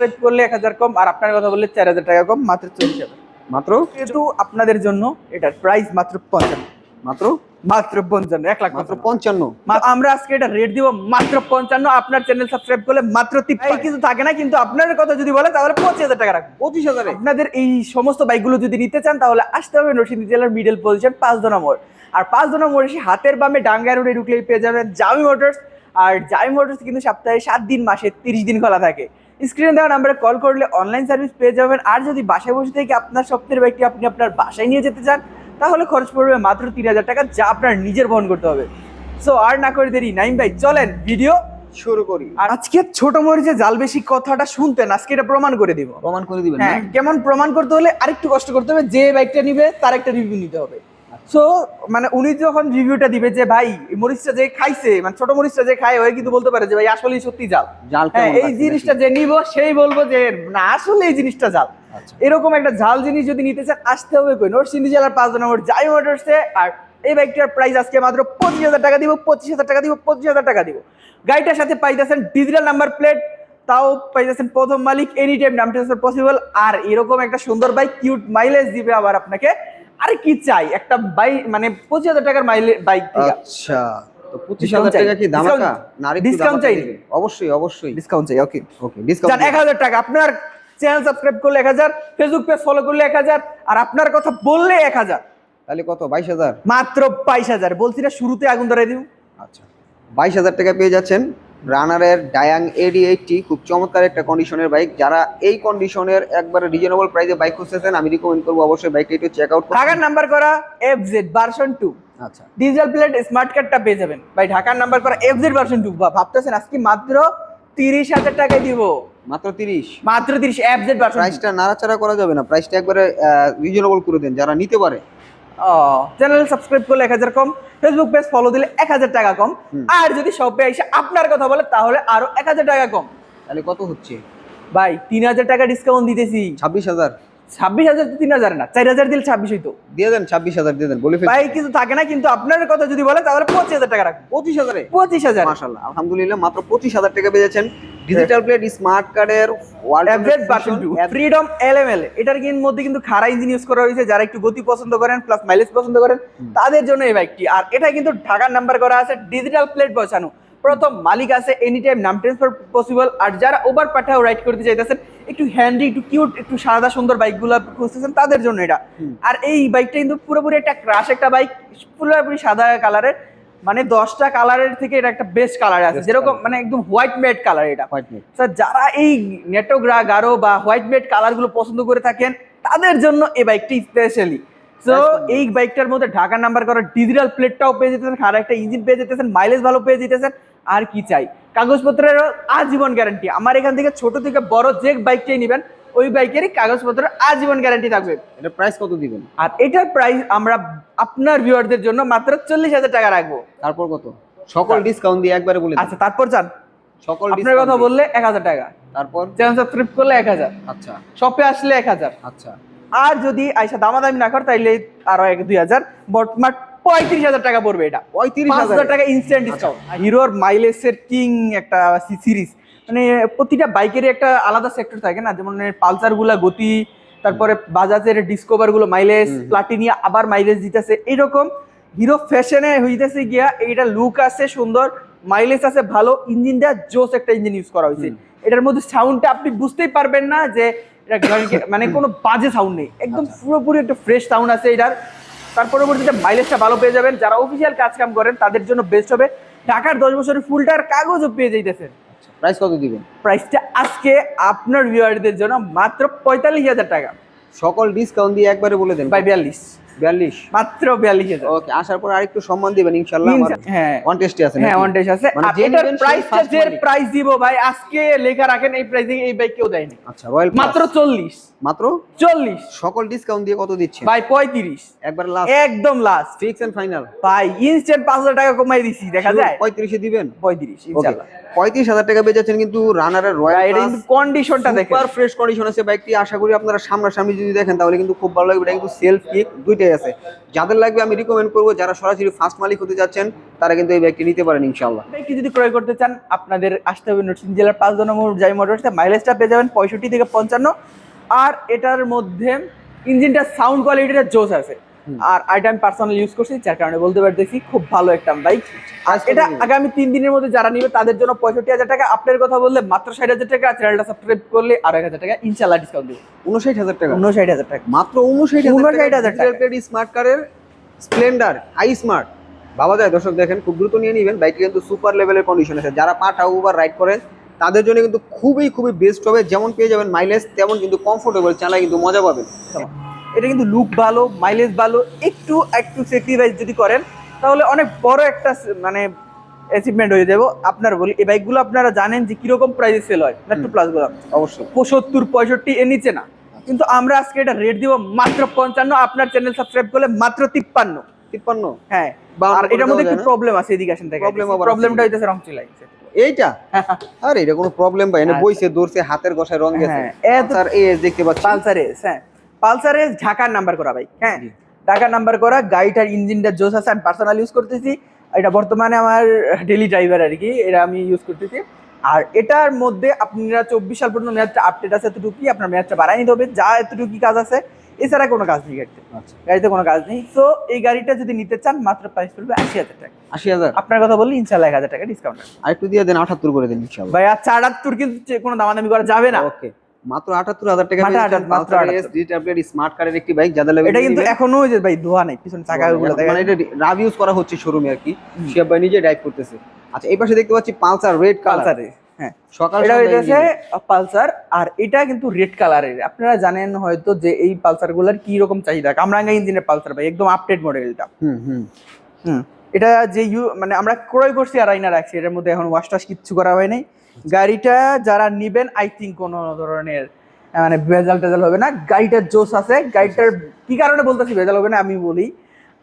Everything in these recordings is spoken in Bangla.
সাবস্ক্রাইব করলে এক হাজার কম আর আপনার কথা বললে চার হাজার টাকা কম মাত্র চল্লিশ হাজার। মাত্র? কিন্তু আপনাদের জন্য এটার প্রাইস মাত্র পঞ্চান্ন। মাত্র? মাত্র পঞ্চান্ন এক লাখ মাত্র পঞ্চান্ন। আমরা আজকে এটা রেট দিব মাত্র পঞ্চান্ন আপনার চ্যানেল সাবস্ক্রাইব করলে মাত্র কিছু থাকে না কিন্তু আপনার কথা যদি বলে তাহলে পঁচিশ হাজার টাকা রাখব। পঁচিশ হাজারে? আপনাদের এই সমস্ত বাইকগুলো যদি নিতে চান তাহলে আসতে হবে নরসিংদী জেলার মিডল পজিশন পাঁচ দোনা মোড়। আর পাঁচ দোনা মোড় এসে হাতের বামে ডাঙ্গা রোডে ঢুকলেই পেয়ে যাবেন জামি মোটরস আর জামি মোটরস কিন্তু সপ্তাহে সাত দিন মাসে তিরিশ দিন খোলা থাকে। স্ক্রিনে দেওয়া নাম্বারে কল করলে অনলাইন সার্ভিস পেয়ে যাবেন। আর যদি বাসায় বসে থেকে আপনার স্বপ্নের বাইকটি আপনি আপনার বাসায় নিয়ে যেতে চান তাহলে খরচ পড়বে মাত্র তিন হাজার টাকা যা আপনার নিজের বহন করতে হবে। সো আর না করে দেরি নাইম ভাই চলেন ভিডিও শুরু করি। আর আজকে ছোট মরিচে জাল বেশি কথাটা শুনতেন আজকে এটা প্রমাণ করে দিব। প্রমাণ করে দিবেন হ্যাঁ কেমন প্রমাণ করতে হলে আরেকটু কষ্ট করতে হবে যে বাইকটা নিবে তার একটা রিভিউ নিতে হবে। সো মানে উনি যখন রিভিউটা দিবে যে ভাই মরিচটা যে খাইছে মানে ছোট মরিচটা যে খায় ওই কিন্তু বলতে পারে যে ভাই আসলেই সত্যি জাল। হ্যাঁ এই জিনিসটা যে নিব সেই বলব যে না আসলে এই জিনিসটা জাল। আচ্ছা। এরকম একটা জাল জিনিস যদি নিতে চান আসতে হবে কই? নরসিংদী জেলার পাঁচ নম্বর জাই মোটরসে আর এই বাইকটার প্রাইস আজকে মাত্র পঁচিশ হাজার টাকা দিব পঁচিশ হাজার টাকা দিব পঁচিশ হাজার টাকা দিব। গাড়িটার সাথে পাইতেছেন ডিজিটাল নাম্বার প্লেট তাও পাইতেছেন প্রথম মালিক এনি টাইম নাম ট্রান্সফার পসিবল আর এরকম একটা সুন্দর বাইক কিউট মাইলেজ দিবে আবার আপনাকে। আরে কি চাই? একটা বাইক মানে পঁচিশ হাজার টাকার মাইলেজ বাইক আচ্ছা তো পঁচিশ হাজার। টাকা কি Discount- না দামাকা চাই অবশ্যই অবশ্যই। ডিসকাউন্ট চাই ওকে ওকে ডিসকাউন্ট এক হাজার টাকা। আপনার চ্যানেল সাবস্ক্রাইব করলে এক হাজার ফেসবুক পেজ ফলো করলে এক হাজার আর আপনার কথা বললে এক হাজার। তাহলে কত? বাইশ হাজার? মাত্র বাইশ হাজার। বলছি না শুরুতে আগুন ধরাই দিব। আচ্ছা। বাইশ হাজার টাকা পেয়ে যাচ্ছেন। রানারের ডায়াং এডি এইটটি খুব চমৎকার একটা কন্ডিশনের বাইক যারা এই কন্ডিশনের একবারে রিজনেবল প্রাইসে বাইক খুঁজতেছেন আমি রিকমেন্ড করব অবশ্যই বাইকটা একটু চেক আউট ঢাকার নাম্বার করা এফ জেড ভার্সন টু আচ্ছা। ডিজিটাল প্লেট স্মার্ট কার্ডটা পেয়ে যাবেন। ভাই ঢাকার নাম্বার করা এফ জেড ভার্সন টু ভাবতেছেন আজকে মাত্র তিরিশ হাজার টাকায় দিব। মাত্র তিরিশ? মাত্র তিরিশ এফ জেড ভার্সন প্রাইসটা নাড়াচাড়া করা যাবে না। প্রাইসটা একবারে রিজনেবল করে দেন যারা নিতে পারে। চ্যানেল সাবস্ক্রাইব করলে এক হাজার কম ফেসবুক পেজ ফলো দিলে এক হাজার টাকা কম। আর যদি শপে এসে আপনার কথা বলে তাহলে আরও এক হাজার টাকা কম। তাহলে কত হচ্ছে? ভাই তিন হাজার টাকা ডিসকাউন্ট দিতেছি। ছাব্বিশ হাজার। ছাব্বিশ হাজার তিন হাজার না চার হাজার দিলে ছাব্বিশ হইতো। দিয়ে দেন ছাব্বিশ হাজার দিয়ে দেন বলে ভাই কিছু থাকে না কিন্তু আপনার কথা যদি তাহলে পঁচিশ হাজার টাকা পঁচিশ হাজারে? পঁচিশ হাজার। আলহামদুলিল্লাহ মাত্র পঁচিশ হাজার টাকা ডিজিটাল প্লেট স্মার্ট কার্ডের average version two Freedom LML এটার মধ্যে কিন্তু খারা ইঞ্জিন ইউজ করা হয়েছে যারা একটু গতি পছন্দ করেন প্লাস মাইলেজ পছন্দ করেন তাদের জন্য এই বাইকটি আর এটা কিন্তু ঢাকার নাম্বার করা আছে ডিজিটাল প্লেট বসানো। প্রথম মালিক আছে এনি টাইম নাম ট্রান্সফার পসিবল আর যারা ওভার পাঠাও রাইড করতে চাইতেছেন একটু হ্যান্ডি একটু কিউট একটু সাদা সুন্দর বাইকগুলো খুঁজতেছেন তাদের জন্য এটা। আর এই বাইকটা কিন্তু পুরোপুরি একটা ক্রাশ একটা বাইক পুরোপুরি সাদা কালারের মানে দশটা কালারের থেকে এটা একটা বেস্ট কালার আছে। যেরকম মানে একদম হোয়াইট মেড কালার এটা। স্যার যারা এই নেটোগ্রা গারো বা হোয়াইট মেড কালারগুলো পছন্দ করে থাকেন তাদের জন্য এই বাইকটি স্পেশালি এই বাইকটার মধ্যে ঢাকা নাম্বার করা ডিজিটাল প্লেটটাও পেয়ে যেতেছেন আর একটা ইঞ্জিন পেয়ে যেতেছেন মাইলেজ ভালো পেয়ে যেতেছেন আর কি চাই? কাগজপত্রের আজীবন গ্যারান্টি আমার এখান থেকে ছোট থেকে বড় যে বাইকটাই নেবেন ওই বাইকেরই কাগজপত্রের আজীবন গ্যারান্টি থাকবে। এটা প্রাইস কত দিবেন? আর এটার প্রাইস আমরা আপনার ভিউয়ারদের জন্য মাত্র চল্লিশ হাজার টাকা রাখব। তারপর কত? সকল ডিসকাউন্ট দিয়ে একবারে বলে আচ্ছা তারপর চান? সকল আপনার কথা বললে এক হাজার টাকা। তারপর? করলে এক হাজার। আচ্ছা। শপে আসলে এক হাজার। আচ্ছা। আর যদি আইসা দামাদামি না কর তাইলে আরও এক দুই হাজার বর্তমান পঁয়ত্রিশ হাজার টাকা পড়বে এটা। পঁয়ত্রিশ হাজার টাকা ইনস্ট্যান্ট ডিসকাউন্ট হিরোর মাইলেজের কিং একটা সিরিজ মানে প্রতিটা বাইকেরই একটা আলাদা সেক্টর থাকে না যেমন পালসারগুলা গতি তারপরে বাজাজের ডিসকভারগুলো মাইলেজ। প্লাটিনিয়া আবার মাইলেজ দিতেছে। এইরকম হিরো ফ্যাশনে হইতেছে গিয়া এইটা লুক আছে সুন্দর মাইলেজ আছে ভালো ইঞ্জিন ইঞ্জিনটা জোস একটা ইঞ্জিন ইউজ করা হয়েছে এটার মধ্যে সাউন্ডটা আপনি বুঝতেই পারবেন না যে মানে কোনো বাজে সাউন্ড নেই। একদম আচ্ছা। পুরোপুরি একটা ফ্রেশ সাউন্ড আছে এটার। তার পরবর্তীতে মাইলেজটা ভালো পেয়ে যাবেন। যারা অফিসিয়াল কাজ কাম করেন তাদের জন্য বেস্ট হবে। ঢাকার দশ বছরের ফুলটার কাগজও পেয়ে যাইতেছেন। প্রাইস কত দিবেন? প্রাইসটা আজকে আপনার ভিউয়ারদের জন্য মাত্র পঁয়তাল্লিশ হাজার টাকা। সকল ডিসকাউন্ট দিয়ে একবারে বলে দেন। বাই বিয়াল্লিশ। বিয়াল্লিশ? মাত্র বিয়াল্লিশ হাজার। ওকে আসার পর আরেকটু সম্মান দিবেন ইনশাল্লাহ আমার হ্যাঁ। ওয়ান টেস্টে আছে হ্যাঁ ওয়ান ডেস আছে। মানে আর এটার প্রাইসটা যে প্রাইস দিব ভাই আজকে লেখা রাখেন এই প্রাইসে এই বাইক কেউ দেয়নি। আচ্ছা রয়্যাল মাত্র চল্লিশ। মাত্র? চল্লিশ। সকল ডিসকাউন্ট দিয়ে কত দিচ্ছেন? ভাই পঁয়ত্রিশ। একবার লাস্ট একদম লাস্ট ফিক্স এন্ড ফাইনাল ভাই ইনস্ট্যান্ট পাঁচ হাজার টাকা কমাই দিছি দেখা যায়? পঁয়ত্রিশে দিবেন? পঁয়ত্রিশ হাজার টাকা বেচেছেন কিন্তু রানারের রয়্যাল কন্ডিশনটা দেখেন। ফ্রেশ কন্ডিশন আছে বাইকটি আশা করি আপনারা সামনাসামনি যদি দেখেন তাহলে কিন্তু খুব ভালো লাগবে। এটা কিন্তু সেলফ কিক দুইটাই দুইটাই আছে। যাদের লাগবে আমি রিকমেন্ড করব, যারা সরাসরি ফার্স্ট মালিক হতে যাচ্ছেন, তারা কিন্তু এই ব্যাগটি নিতে পারেন ইনশাল্লাহ ব্যাগটি যদি ক্রয় করতে চান, আপনাদের আসতে হবে নরসিং জেলার পাঁচ নম্বর জাই মোটরসে মাইলেজটা পেয়ে যাবেন পঁয়ষট্টি থেকে পঞ্চান্ন। আর এটার মধ্যে ইঞ্জিনটা সাউন্ড কোয়ালিটিটা জোস আছে। আর এটা আমি পার্সোনালি ইউজ করছি যার কারণে বলতে পারতেছি খুব ভালো একটা বাইক আর এটা আগামী তিন দিনের মধ্যে যারা নিবে তাদের জন্য পঁয়ষট্টি হাজার টাকা। আপনার কথা বললে মাত্র ষাট হাজার টাকা চ্যানেলটা সাবস্ক্রাইব করলে আর এক হাজার টাকা ইনশাল্লাহ ডিসকাউন্ট দেবো। উনষাট হাজার টাকা। উনষাট হাজার টাকা। মাত্র উনষাট 59,000 টাকা। স্মার্ট কারের স্প্লেন্ডার হাই স্মার্ট বাবা যায় দর্শক দেখেন খুব দ্রুত নিয়ে নিবেন। বাইকটি কিন্তু সুপার লেভেলের কন্ডিশন আছে। যারা পাঠা উবার রাইড করেন তাদের জন্য কিন্তু খুবই খুবই বেস্ট হবে। যেমন পেয়ে যাবেন মাইলেজ তেমন কিন্তু কমফোর্টেবল চালায় কিন্তু মজা পাবেন। এটা কিন্তু লুক ভালো মাইলেজ ভালো একটু একটু স্যাক্রিফাইস যদি করেন তাহলে অনেক বড় একটা মানে অ্যাচিভমেন্ট হয়ে যাব। আপনার বলি এই বাইকগুলো আপনারা জানেন যে কীরকম প্রাইসে সেল হয় মেট্রো। প্লাসগুলো অবশ্যই। পঁচাত্তর পঁয়ষট্টি এর নিচে না। কিন্তু আমরা আজকে এটা রেট দিব মাত্র পঞ্চান্ন আপনার চ্যানেল সাবস্ক্রাইব করলে মাত্র তিপ্পান্ন। তিপ্পান্ন? হ্যাঁ আর এটার মধ্যে একটু প্রবলেম আছে এদিকে আসেন থেকে আছে। প্রবলেমটা হইতেছে রং চিলাইছে না? এইটা? আরে এটা কোনো প্রবলেম ভাই এনে আচ্ছা। বইছে দৌড়ছে হাতের গসায় রং গেছে। এত- স্যার এস দেখতে পাচ্ছি। পালসার এস হ্যাঁ। পালসার ঢাকার নাম্বার করা ভাই হ্যাঁ? ঢাকার নাম্বার করা গাড়িটার ইঞ্জিনটা জোস আছে আমি পার্সোনাল ইউজ করতেছি। এটা বর্তমানে আমার ডেলি ড্রাইভার আর কি এটা আমি ইউজ করতেছি। আর এটার মধ্যে আপনারা চব্বিশ সাল পর্যন্ত মেয়াদটা আপডেট আছে এতটুকুই আপনার মেয়াদটা বাড়াই নিতে হবে। যা এতটুকুই কাজ আছে এছাড়া কোনো কাজ নেই গাড়িতে। আচ্ছা। গাড়িতে কোনো কাজ নেই। তো এই গাড়িটা যদি নিতে চান মাত্র প্রাইস পড়বে আশি হাজার টাকা। আশি হাজার? আপনার কথা বললে ইনশাল্লাহ এক হাজার টাকা ডিসকাউন্ট আর একটু দিয়ে দেন আঠাত্তর করে দিন ইনশাল্লাহ ভাই আচ্ছা আটাত্তর কিন্তু কোনো দামাদামি করা যাবে না। ওকে। মাত্র আটাত্তর হাজার টাকা মাত্র আটাত্তর, মাত্র আটাত্তর। স্মার্ট কারের একটি বাইক যাদের লাগবে এটা কিন্তু এখনও ওই যে ভাই ধোয়া নেই পিছনে চাকাগুলো দেখা মানে এটা রাভ ইউজ করা হচ্ছে শোরুমে আর কি। শিয়াব ভাই নিজে ড্রাইভ করতেছে। আচ্ছা এই পাশে দেখতে পাচ্ছি পালসার রেড কালার হ্যাঁ। সকাল এটা হইতেছে পালসার আর এটা কিন্তু রেড কালারের আপনারা জানেন হয়তো যে এই পালসারগুলার কি রকম চাহিদা? কামরাঙ্গা ইঞ্জিনের পালসার ভাই একদম আপডেট মডেল এটা। হুম হুম। হুম। এটা যে ইউ মানে আমরা ক্রয় করছি আর আইনা রাখছি এটার মধ্যে এখন ওয়াশ টাশ কিচ্ছু করা হয় নাই। গাড়িটা যারা নিবেন আই থিঙ্ক কোনো ধরনের মানে ভেজাল টেজাল হবে না। গাড়িটার জোস আছে। গাড়িটার কি কারণে বলতেছি ভেজাল হবে না আমি বলি।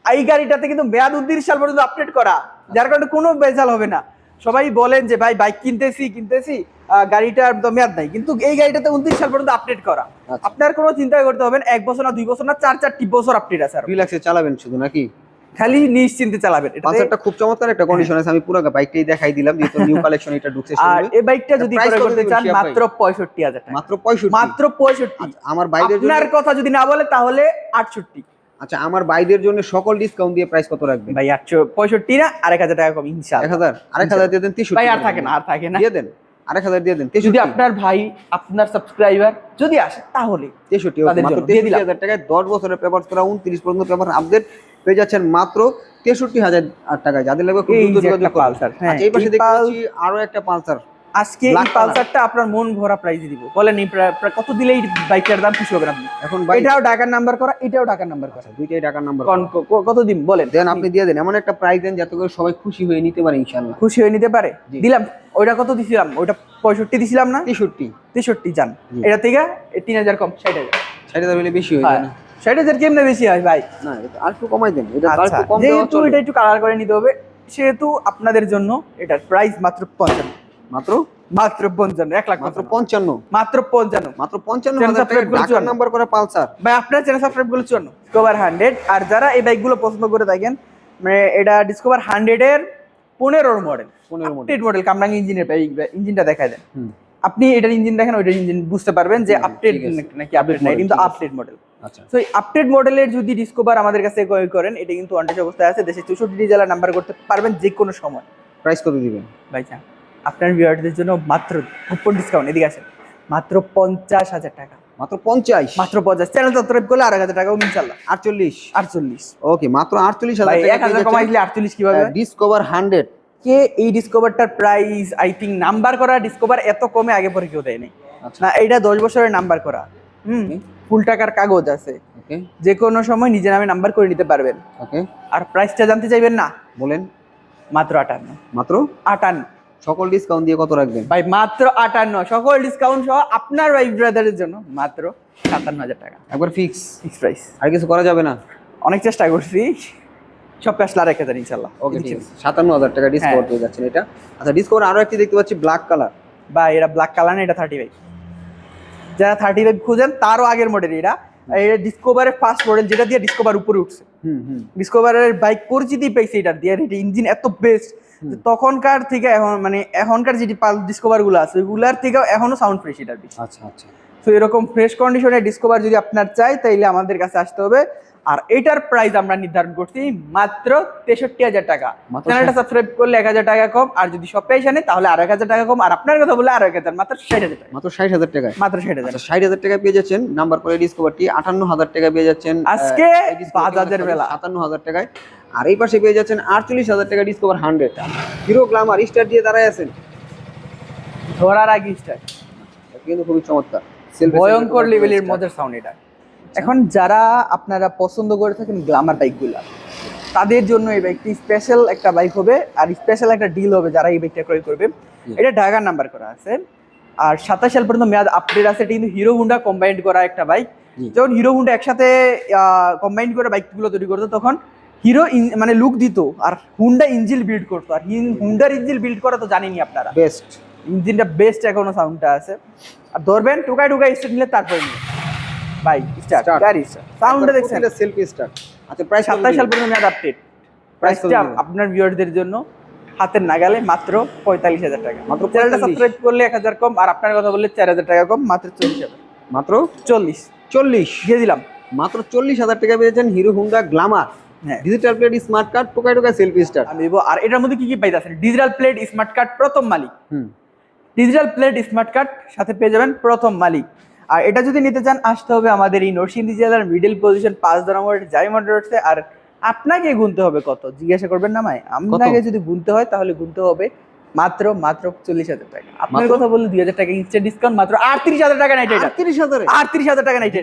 এই গাড়িটাতে কিন্তু মেয়াদ উদ্দিন সাল পর্যন্ত আপডেট করা। যার কারণে কোনো ভেজাল হবে না। সবাই বলেন যে ভাই বাইক কিনতেছি কিনতেছি গাড়িটার তো মেয়াদ নাই। কিন্তু এই গাড়িটাতে উনত্রিশ সাল পর্যন্ত আপডেট করা। আচ্ছা। আপনার কোনো চিন্তা করতে হবে এক বছর না দুই বছর না চার চারটি বছর আপডেট আছে আর। রিল্যাক্সে চালাবেন শুধু নাকি? খালি নিশ্চিন্তে চালাবেন। এটাতে পালসারটা খুব চমৎকার একটা কন্ডিশন আছে আমি পুরো বাইকটাই দেখাই দিলাম যেহেতু নিউ কালেকশন এটা ঢুকছে আর এই বাইকটা যদি ক্রয় করতে চান মাত্র পঁয়ষট্টি হাজার টাকা। মাত্র পঁয়ষট্টি। মাত্র পঁয়ষট্টি। আচ্ছা, আমার বাইদের জন্য আপনার কথা যদি না বলে তাহলে আটষট্টি। আচ্ছা আমার বাইদের জন্য সকল ডিসকাউন্ট দিয়ে প্রাইস কত রাখবেন? ভাই আটশো পঁয়ষট্টি না আরেক হাজার টাকা কম ইনশাল্লাহ হাজার। আরেক হাজার দিয়ে দেন তেষট্টি। ভাই আর থাকে না আর থাকে না। দিয়ে দেন। আরেক হাজার দিয়ে দেন যদি আপনার ভাই আপনার সাবস্ক্রাইবার যদি আসে তাহলে তেষট্টি মাত্র তেষট্টি। হাজার টাকায় দশ বছরের পেপার করা উনত্রিশ পর্যন্ত পেপার আপডেট পেয়ে যাচ্ছেন মাত্র তেষট্টি হাজার টাকা যাদের লাগবে। পালসার। হ্যাঁ আচ্ছা এই পাশে এই দেখতে আরও একটা পালসার। আজকে এই পালসারটা আপনার মন ভরা প্রাইজে দিব। বলেন কত দিলে এই বাইকটার দাম খুশি হবেন আপনি? এখন বাইক এটাও ঢাকার নাম্বার করা এটাও ঢাকার নাম্বার করা। আচ্ছা দুইটাই নাম্বার ক- কত দিন? বলেন। দেন আপনি দিয়ে দেন। এমন একটা প্রাইস দেন যাতে করে সবাই খুশি হয়ে নিতে পারে খুশি হয়ে নিতে পারে? দিলাম ওইটা কত দিছিলাম? ওইটা পঁয়ষট্টি দিছিলাম না? তেষট্টি। তেষট্টি যান। এটা থেকে তিন হাজার কম ষাট হাজার। ষাট হাজার বেশি হয়ে যায় ষাট কেমনে বেশি হয় ভাই? না আর একটু কমাই দেন এটা আর আচ্ছা একটু কম যেহেতু এটা একটু কালার করে নিতে হবে সেহেতু আপনাদের জন্য এটার প্রাইস মাত্র পঞ্চান্ন। মাত্র? মাত্র পঞ্চান্ন এক লাখ মাত্র পঞ্চান্ন। মাত্র পঞ্চান্ন। মাত্র পঞ্চান্ন করে ঢাকার নাম্বার করা পালসার। ভাই আপনার চ্যানেল সাবস্ক্রাইব করে চুয়ান্ন। ডিসকভার হান্ড্রেড আর যারা এই বাইকগুলো পছন্দ করে থাকেন মানে এটা ডিসকভার হান্ড্রেডের পনেরোর মডেল পনেরো মডেল আপডেট মডেল কামরাঙ্গি ইঞ্জিনের ইঞ্জিনটা দেখায় দেন। আপনি এটার ইঞ্জিন দেখেন ওইটার ইঞ্জিন বুঝতে পারবেন যে আপডেট নাকি আপডেট নাই model, কিন্তু আপডেট মডেল তো আপডেট মডেলের যদি ডিসকভার আমাদের কাছে করেন এটা কিন্তু অনটেজ অবস্থায় আছে। দেশে চৌষট্টি জেলা নাম্বার করতে পারবেন যে কোনো সময়। প্রাইস কত দিবেন? ভাইজান আপনার ভিউয়ারদের জন্য মাত্র কুপন ডিসকাউন্ট এদিকে আসেন মাত্র পঞ্চাশ হাজার টাকা। মাত্র পঞ্চাশ? মাত্র পঞ্চাশ। চ্যানেল সাবস্ক্রাইব করলে আড়াই হাজার টাকা ইনশাল্লাহ। আটচল্লিশ? আটচল্লিশ। ওকে মাত্র আটচল্লিশ হাজার এক টাকা হাজার কমাই দিলে আটচল্লিশ কীভাবে? ডিসকভার হান্ড্রেড কে এই ডিসকভারটার প্রাইস আই থিঙ্ক নাম্বার করা ডিসকভার এত কমে আগে পরে কেউ দেয় নাই। আচ্ছা। না এটা দশ বছরের নাম্বার করা। হুম. ফুল টাকার কাগজ আছে। যে কোনো সময় নিজের নামে নাম্বার করে নিতে পারবেন। ওকে। আর প্রাইসটা জানতে চাইবেন না? বলেন। মাত্র আটান্ন। মাত্র? আটান্ন। সকল ডিসকাউন্ট দিয়ে কত রাখবেন? ভাই মাত্র আটান্ন। সকল ডিসকাউন্ট সহ আপনার ওয়াইফ ব্রাদারের জন্য মাত্র সাতান্ন হাজার টাকা। একবার ফিক্স ফিক্স প্রাইস আর কিছু করা যাবে না? অনেক চেষ্টা করছি। সব আসলে আর এক হাজার ইনশাল্লাহ। ওকে ঠিক আছে সাতান্ন হাজার টাকা ডিসকাউন্ট পেয়ে যাচ্ছেন এটা। আচ্ছা ডিসকাউন্ট আরও একটি দেখতে পাচ্ছি ব্ল্যাক কালার বা এরা ব্ল্যাক কালার না এটা থার্টি ফাইভ যারা থার্টি ফাইভ খুঁজেন তারও আগের মডেল এরা। এটা ডিসকভারের ফার্স্ট মডেল যেটা দিয়ে ডিসকোভার উপরে উঠছে। হুম হুম। ডিসকভারের বাইক পরিচিতি পেয়েছে এটা দিয়ে এটা ইঞ্জিন এত বেস্ট তখনকার থেকে এখন মানে এখনকার যেটি পাল ডিসকোভারগুলো আছে ওইগুলার থেকেও এখনও সাউন্ড ফ্রেশ এটার আচ্ছা আচ্ছা। তো এরকম ফ্রেশ কন্ডিশনে ডিসকভার যদি আপনার চাই তাইলে আমাদের কাছে আসতে হবে। আর এটার প্রাইস আমরা নির্ধারণ করছি মাত্র তেষট্টি হাজার টাকা। চ্যানেলটা সাবস্ক্রাইব করলে এক হাজার টাকা কম আর যদি সব পেয়ে আনে তাহলে আর এক হাজার টাকা কম আর আপনার কথা বলে আর এক হাজার মাত্র ষাট হাজার টাকা। মাত্র ষাট হাজার টাকায়। মাত্র ষাট হাজার। আচ্ছা ষাট হাজার টাকা পেয়ে যাচ্ছেন নাম্বার করে ডিসকভারটি আটান্ন হাজার টাকা পেয়ে যাচ্ছেন আজকে বাজাজের বেলা। সাতান্ন হাজার টাকায়। আর এই পাশে পেয়ে যাচ্ছেন আটচল্লিশ হাজার টাকা Discover hundred Hero Glamour star দিয়ে দাঁড়ায় আছেন। ধরার আগে স্টার কিন্তু খুবই চমৎকার। ভয়ঙ্কর লেভেলের। মজার সাউন্ড এটা। এখন যারা আপনারা পছন্দ করে থাকেন গ্লামার বাইকগুলা তাদের জন্য এই বাইকটি স্পেশাল একটা বাইক হবে আর স্পেশাল একটা ডিল হবে যারা এই বাইকটা ক্রয় করবে। এটা ঢাকার নাম্বার করা আছে। আর সাতাশ সাল পর্যন্ত মেয়াদ আপডেট আছে এটা কিন্তু হিরো হুন্ডা কম্বাইন্ড করা একটা বাইক যখন হিরো হুন্ডা একসাথে কম্বাইন করে বাইকগুলো তৈরি করতো তখন হিরো মানে লুক দিত আর হুন্ডা ইঞ্জিল বিল্ড করতো। আর হুন্ডার ইঞ্জিল বিল্ড করা তো জানেনি আপনারা। বেস্ট ইঞ্জিনটা বেস্ট এখনও সাউন্ডটা আছে। আর ধরবেন টুকাই টুকাই স্টেট নিলে তারপরে নিলে স্টার্ট Start. গাড়ি সাউন্ডটা দেখছেন? সেলফ স্টার্ট আচ্ছা প্রাইস সাতাশ সাল পর্যন্ত মেয়াদ আপডেট প্রাইসটা আপনার ভিউয়ারদের জন্য হাতের নাগালে মাত্র পঁয়তাল্লিশ হাজার টাকা। মাত্র চ্যানেলটা সাবস্ক্রাইব করলে এক হাজার কম আর আপনার কথা বললে চার হাজার টাকা কম মাত্র চল্লিশ হাজার। মাত্র চল্লিশ। চল্লিশ। দিয়ে দিলাম। মাত্র চল্লিশ হাজার টাকা পেয়েছেন হিরো হুন্ডা গ্লামার হ্যাঁ। ডিজিটাল প্লেট স্মার্ট কার্ড টোকাই টোকাই সেলফি স্টার আমি আর এটার মধ্যে কি কি পাইতেছেন ডিজিটাল প্লেট স্মার্ট কার্ড প্রথম মালিক। হুম। ডিজিটাল প্লেট স্মার্ট কার্ড সাথে পেয়ে যাবেন প্রথম মালিক। আর এটা যদি নিতে চান আসতে হবে আমাদের এই নরসিংদী জেলার মিডল পজিশন পাঁচ নম্বর জাই রোডসে আর আপনাকে গুনতে হবে কত? জিজ্ঞাসা করবেন না মাই আপনাকে যদি গুনতে হয় তাহলে গুনতে হবে মাত্র মাত্র চল্লিশ হাজার টাকা। আপনার কথা বললে দুই হাজার টাকা ইনস্ট্যান্ট ডিসকাউন্ট মাত্র আটত্রিশ হাজার টাকা নাইট এটা। আটত্রিশ হাজার? আটত্রিশ হাজার টাকা নাইট